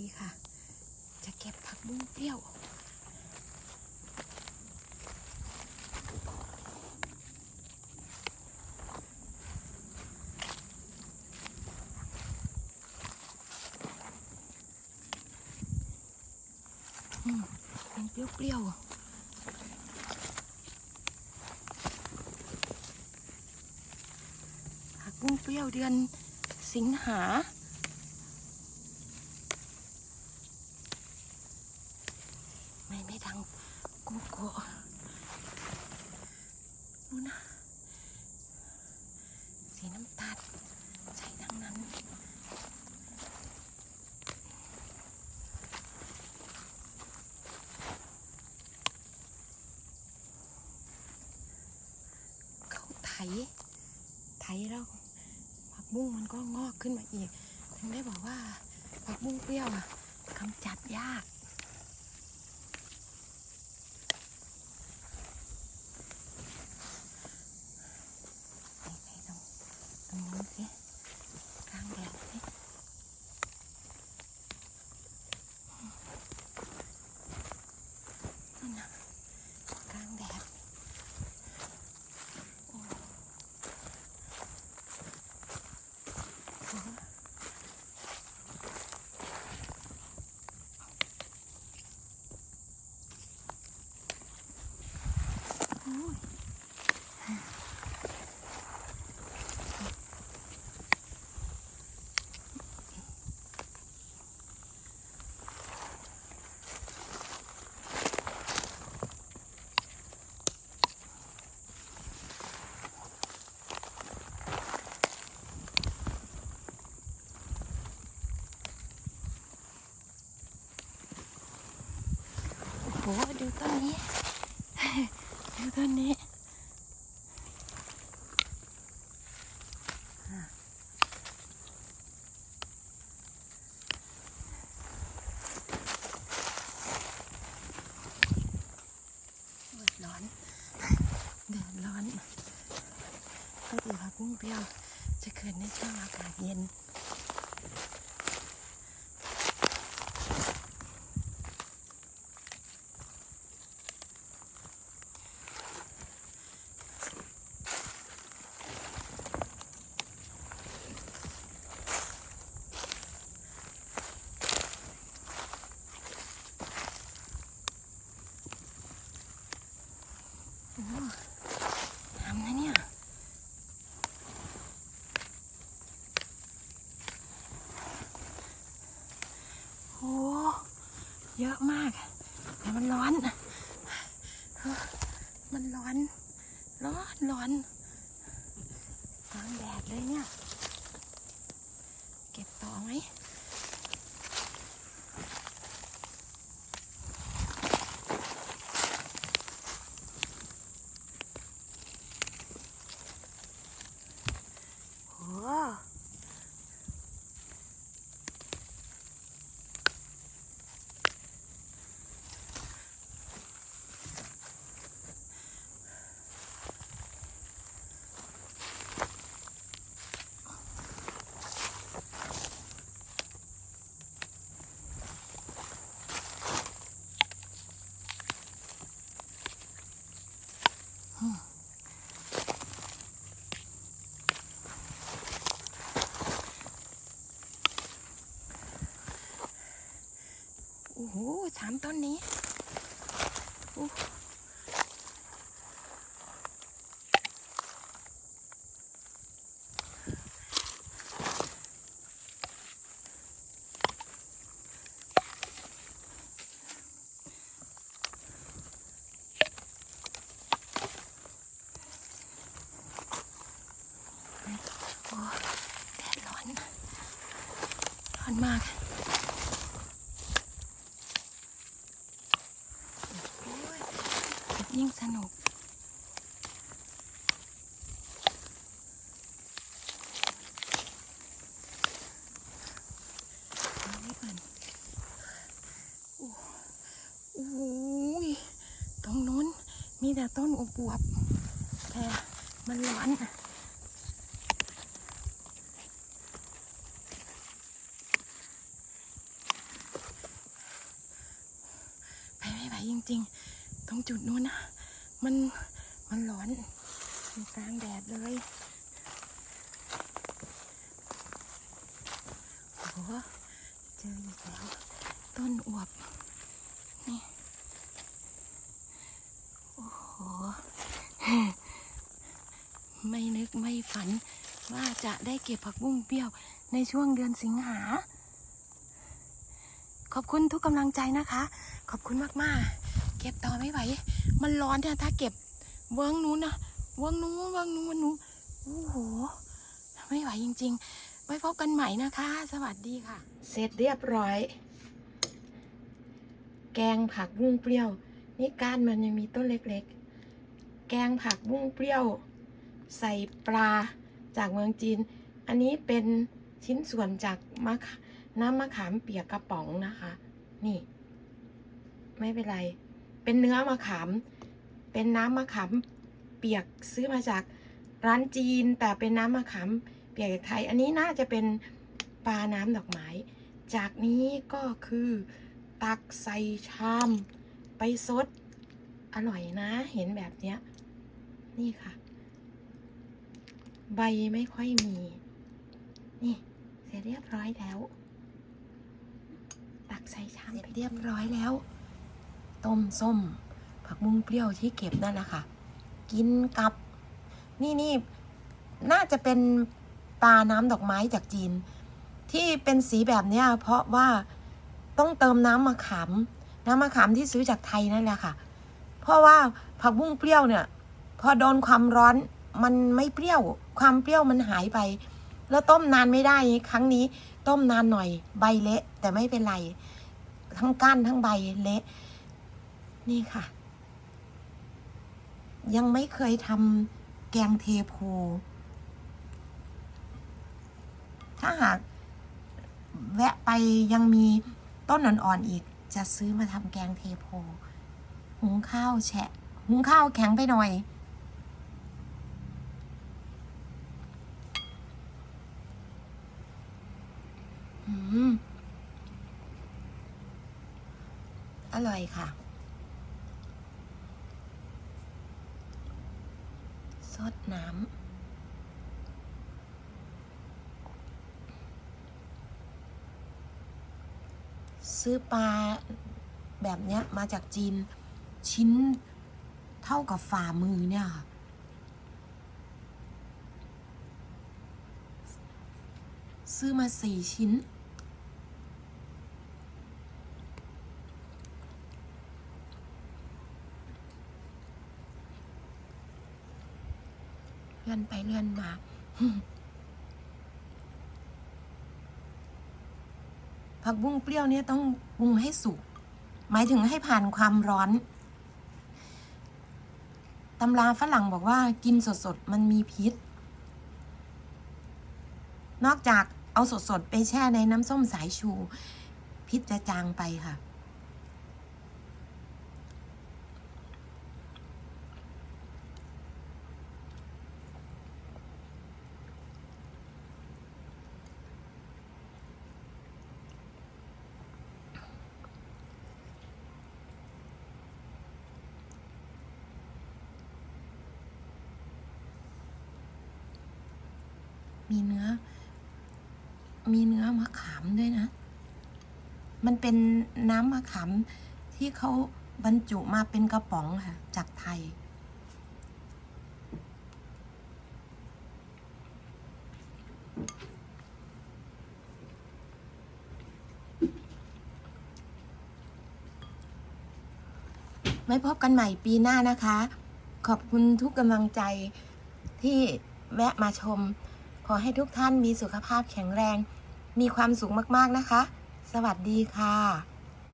ดีค่ะ จะเก็บผักบุ้งเปรี้ยวเป็นเปรี้ยวๆผักบุ้งเปรี้ยวเดือนสิงหา ไม่ไม่ดังกุโกะ นะ สีน้ำตาลใช่ทั้งนั้น เขาไถ ไถแล้วผักบุ้งมันก็งอกขึ้นมาอีก ถึงได้บอกว่าผักบุ้งเปรี้ยวอะกำจัดยาก ไปไปตรงตรงนู้นสิ กลางแดดสินั่นนะกลางแดดโอ้โหโอ้ย โอ้โห ดู ต้นนี้ ดูต้นนี้อะโอ้ยร้อนแดดร้อนก็ถือผักบุ้งเปรี้ยว จะเกิดในช่วงอากาศเย็น โอ้ทำนะเนี่ย โอ้ เยอะมากแต่มันร้อน มันร้อน ร้อนร้อนกลางแดดเลยเนี่ย เก็บต่อไหม โอ้ โอ้โหสามต้นนี้โอ้แดดร้อน ร้อนมาก แต่ต้นอบวบแต่มันร้อนไปไม่ไหวจริงๆ ตรงจุดนู้นนะมันมันร้อนกลางแดดเลยโอ้โหเจออีกแล้ว ต้นอวบ นี่ ไม่นึกไม่ฝัน ว่าจะได้เก็บผักบุ้งเปรี้ยวในช่วงเดือนสิงหา ขอบคุณทุกกำลังใจนะคะ ขอบคุณมากๆ เก็บต่อไม่ไหว มันร้อนเนี่ยถ้าเก็บเวิ้งนู้นนะเวิ้งนู้นเวิ้งนู้นเวรนู้นโอ้โห ไม่ไหวจริง ๆ ไว้พบกันใหม่นะคะ สวัสดีค่ะ เสร็จเรียบร้อย แกงผักบุ้งเปรี้ยว นี่ก้านมันยังมีต้นเล็กๆ แกงผักบุ้งเปรี้ยว ใส่ปลาจากเมืองจีน อันนี้เป็นชิ้นส่วนจากมะน้ำมะขามเปียกกระป๋องนะคะ นี่ ไม่เป็นไร เป็นเนื้อมะขาม เป็นน้ำมะขามเปียกซื้อมาจากร้านจีน แต่เป็นน้ำมะขามเปียกไทย อันนี้น่าจะเป็นปลาน้ำดอกไม้ จากนี้ก็คือตักใส่ชาม ไปซด อร่อยนะ เห็นแบบเนี้ย นี่ค่ะ ใบไม่ค่อยมี นี่ เสร็จเรียบร้อยแล้ว ตักใส่ชามไปเรียบร้อยแล้ว ต้มส้ม ผักบุ้งเปรี้ยวที่เก็บนั่นแหละค่ะ กินกับ นี่นี่น่าจะเป็นปลาน้ำดอกไม้จากจีน ที่เป็นสีแบบเนี้ยเพราะว่าต้องเติมน้ำมะขาม น้ำมะขามที่ซื้อจากไทยนั่นแหละค่ะ เพราะว่าผักบุ้งเปรี้ยวเนี่ย พอโดนความร้อนมันไม่เปรี้ยว ความเปรี้ยวมันหายไป แล้วต้มนานไม่ได้ครั้งนี้ ต้มนานหน่อยใบเละ แต่ไม่เป็นไร ทั้งก้านทั้งใบเละ นี่ค่ะ ยังไม่เคยทำแกงเทโพ ถ้าหากแวะไปยังมีต้นอ่อนๆอีก จะซื้อมาทำแกงเทโพ หุงข้าวแฉะ หุงข้าวแข็งไปหน่อย อร่อยค่ะ ซดน้ำซื้อปลาแบบเนี้ยมาจากจีนชิ้นเท่ากับฝ่ามือเนี่ยค่ะ ซื้อมาสี่ชิ้น ลื่อนไปเลื่อนมาผักบุ้งเปรี้ยวเนี่ยต้องปรุงให้สุก หมายถึงให้ผ่านความร้อน ตำราฝรั่งบอกว่ากินสดๆ มันมีพิษ นอกจากเอาสดๆ ไปแช่ในน้ำส้มสายชู พิษจะจางไปค่ะ มีเนื้อ มีเนื้อมะขามด้วยนะ มันเป็นน้ำมะขามที่เขาบรรจุมาเป็นกระป๋องค่ะ จากไทย ไว้พบกันใหม่ปีหน้านะคะ ขอบคุณทุกกำลังใจที่แวะมาชม อให้ทุกท่านมีสุขภาพแข็งแรง มีความสุขมากๆนะคะ สวัสดีค่ะ